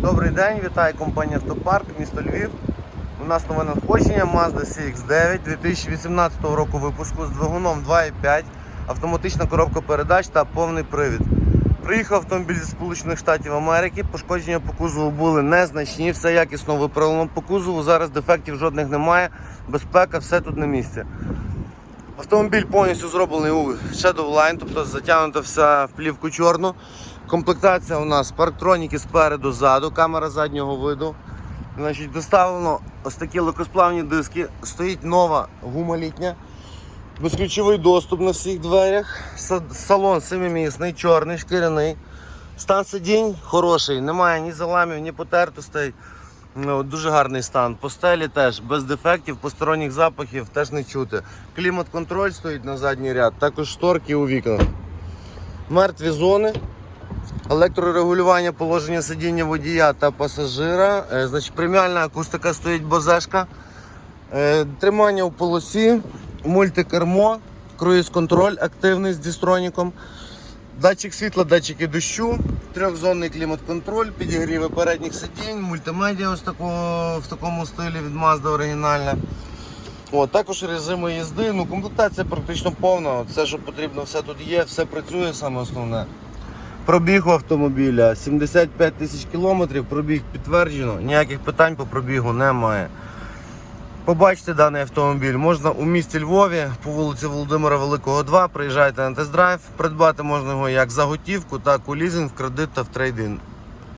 Добрий день, вітаю компанія Автопарк, місто Львів. У нас нове надходження Mazda CX-9 2018 року випуску з двигуном 2.5, автоматична коробка передач та повний привід. Приїхав автомобіль зі Сполучених Штатів Америки. Пошкодження по кузову були незначні, все якісно виправлено по кузову. Зараз дефектів жодних немає. Безпека, все тут на місці. Автомобіль повністю зроблений у Shadow Line, тобто затягнута вся в плівку чорну. Комплектація у нас парктроніки спереду, ззаду, камера заднього виду. Значить, доставлено ось такі легкосплавні диски. Стоїть нова гума літня. Безключовий доступ на всіх дверях. Салон семимісний, чорний, шкіряний. Стан сидінь хороший, немає ні заламів, ні потертостей. Ну, дуже гарний стан. Постелі теж без дефектів, посторонніх запахів теж не чути. Клімат-контроль стоїть на задній ряд, також шторки у вікнах. Мертві зони. Електрорегулювання положення сидіння водія та пасажира. Е, Значить, преміальна акустика стоїть бозешка. Е, Тримання в полосі, мультикермо, круїз-контроль активний з дістроніком. Датчик світла, датчики дощу, трьохзонний клімат-контроль, підігріви передніх сидінь, мультимедіа ось такого, в такому стилі від Mazda оригінальна. О, також режими їзди. Ну, комплектація практично повна. Все, що потрібно, все тут є, все працює, саме основне. Пробіг у автомобіля 75 тисяч кілометрів, пробіг підтверджено, ніяких питань по пробігу немає. Побачите даний автомобіль можна у місті Львові по вулиці Володимира Великого 2. Приїжджайте на тест-драйв. Придбати можна його як за готівку, так у лізинг, в кредит та в трейдинг.